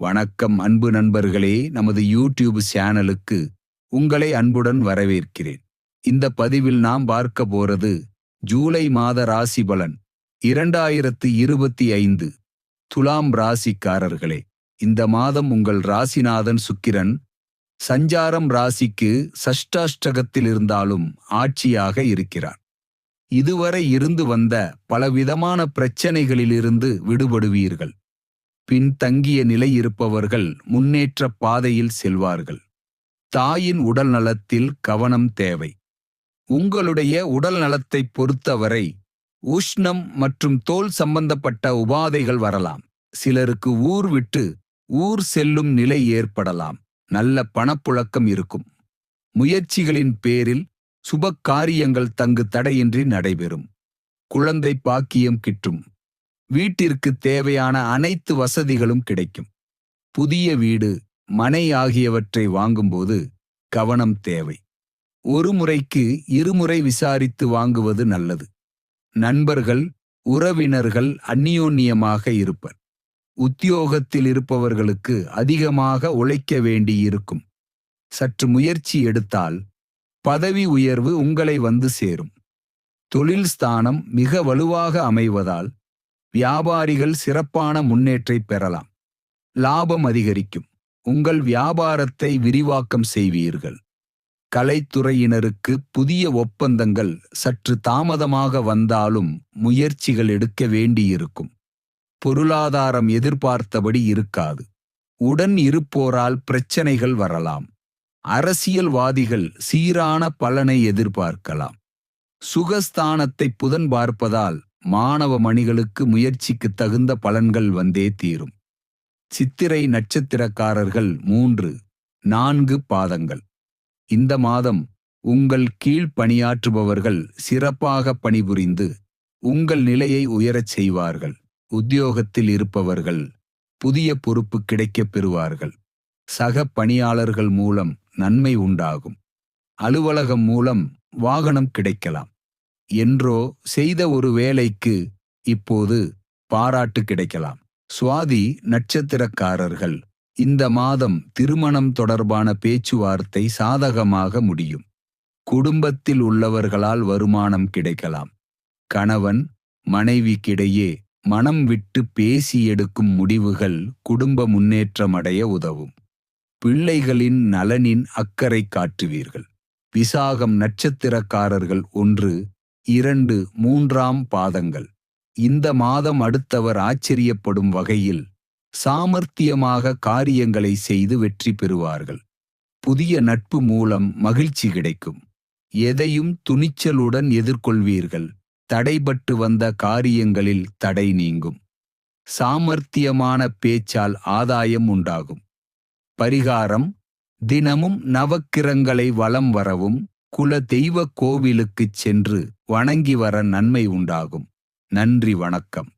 வணக்கம் அன்பு நண்பர்களே. நமது யூடியூப் சேனலுக்கு உங்களை அன்புடன் வரவேற்கிறேன். இந்த பதிவில் நாம் பார்க்க போறது ஜூலை மாத ராசி பலன் இரண்டாயிரத்து இருபத்தி ஐந்து துலாம் ராசிக்காரர்களே. இந்த மாதம் உங்கள் ராசிநாதன் சுக்கிரன் சஞ்சாரம் ராசிக்கு சஷ்டாஷ்டகத்தில் இருந்தாலும் ஆட்சியாக இருக்கிறார். இதுவரை இருந்து வந்த பலவிதமான பிரச்சனைகளிலிருந்து விடுபடுவீர்கள். பின்தங்கிய நிலை இருப்பவர்கள் முன்னேற்ற பாதையில் செல்வார்கள். தாயின் உடல் நலத்தில் கவனம் தேவை. உங்களுடைய உடல் நலத்தை பொறுத்தவரை உஷ்ணம் மற்றும் தோல் சம்பந்தப்பட்ட உபாதைகள் வரலாம். சிலருக்கு ஊர் விட்டு ஊர் செல்லும் நிலை ஏற்படலாம். நல்ல பணப்புழக்கம் இருக்கும். முயற்சிகளின் பேரில் சுப காரியங்கள் தங்கு தடையின்றி நடைபெறும். குழந்தை பாக்கியம் கிட்டும். வீட்டிற்கு தேவையான அனைத்து வசதிகளும் கிடைக்கும். புதிய வீடு மனை ஆகியவற்றை வாங்கும்போது கவனம் தேவை. ஒரு முறைக்கு இருமுறை விசாரித்து வாங்குவது நல்லது. நண்பர்கள் உறவினர்கள் அந்நியோன்னியமாக இருப்பர். உத்தியோகத்தில் இருப்பவர்களுக்கு அதிகமாக உழைக்க வேண்டியிருக்கும் சற்று முயற்சி எடுத்தால் பதவி உயர்வு உங்களை வந்து சேரும். தொழில் ஸ்தானம் மிக வலுவாக அமைவதால் வியாபாரிகள் சிறப்பான முன்னேற்றை பெறலாம். லாபம் அதிகரிக்கும். உங்கள் வியாபாரத்தை விரிவாக்கம் செய்வீர்கள். கலைத்துறையினருக்கு புதிய ஒப்பந்தங்கள் சற்று தாமதமாக வந்தாலும் முயற்சிகள் எடுக்க வேண்டியிருக்கும். பொருளாதாரம் எதிர்பார்த்தபடி இருக்காது. உடன் இருப்போரால் பிரச்சனைகள் வரலாம். அரசியல்வாதிகள் சீரான பலனை எதிர்பார்க்கலாம். சுகஸ்தானத்தை புதன் பார்ப்பதால் மாணவ மணிகளுக்கு முயற்சிக்கு தகுந்த பலன்கள் வந்தே தீரும். சித்திரை நட்சத்திரக்காரர்கள் மூன்று நான்கு பாதங்கள். இந்த மாதம் உங்கள் கீழ் பணியாற்றுபவர்கள் சிறப்பாக பணிபுரிந்து உங்கள் நிலையை உயரச் செய்வார்கள். உத்தியோகத்தில் இருப்பவர்கள் புதிய பொறுப்பு கிடைக்கப் பெறுவார்கள். சக பணியாளர்கள் மூலம் நன்மை உண்டாகும். அலுவலகம் மூலம் வாகனம் கிடைக்கலாம். என்றோ செய்த ஒரு வேலைக்கு இப்போது பாராட்டு கிடைக்கலாம். சுவாதி நட்சத்திரக்காரர்கள் இந்த மாதம் திருமணம் தொடர்பான பேச்சுவார்த்தை சாதகமாக முடியும். குடும்பத்தில் உள்ளவர்களால் வருமானம் கிடைக்கலாம். கணவன் மனைவிக்கிடையே மனம் விட்டு பேசி எடுக்கும் முடிவுகள் குடும்ப முன்னேற்றமடைய உதவும். பிள்ளைகளின் நலனின் அக்கறை காட்டுவீர்கள். விசாகம் நட்சத்திரக்காரர்கள் ஒன்று இரண்டு மூன்றாம் பாதங்கள். இந்த மாதம் அடுத்தவர் ஆச்சரியப்படும் வகையில் சாமர்த்தியமாக காரியங்களை செய்து வெற்றி பெறுவார்கள். புதிய நட்பு மூலம் மகிழ்ச்சி கிடைக்கும். எதையும் துணிச்சலுடன் எதிர்கொள்வீர்கள். தடைபட்டு வந்த காரியங்களில் தடை நீங்கும். சாமர்த்தியமான பேச்சால் ஆதாயம் உண்டாகும். பரிகாரம் தினமும் நவக்கிரங்களை வலம் வரவும் குல தெய்வ கோவிலுக்குச் சென்று வணங்கி வர நன்மை உண்டாகும். நன்றி வணக்கம்.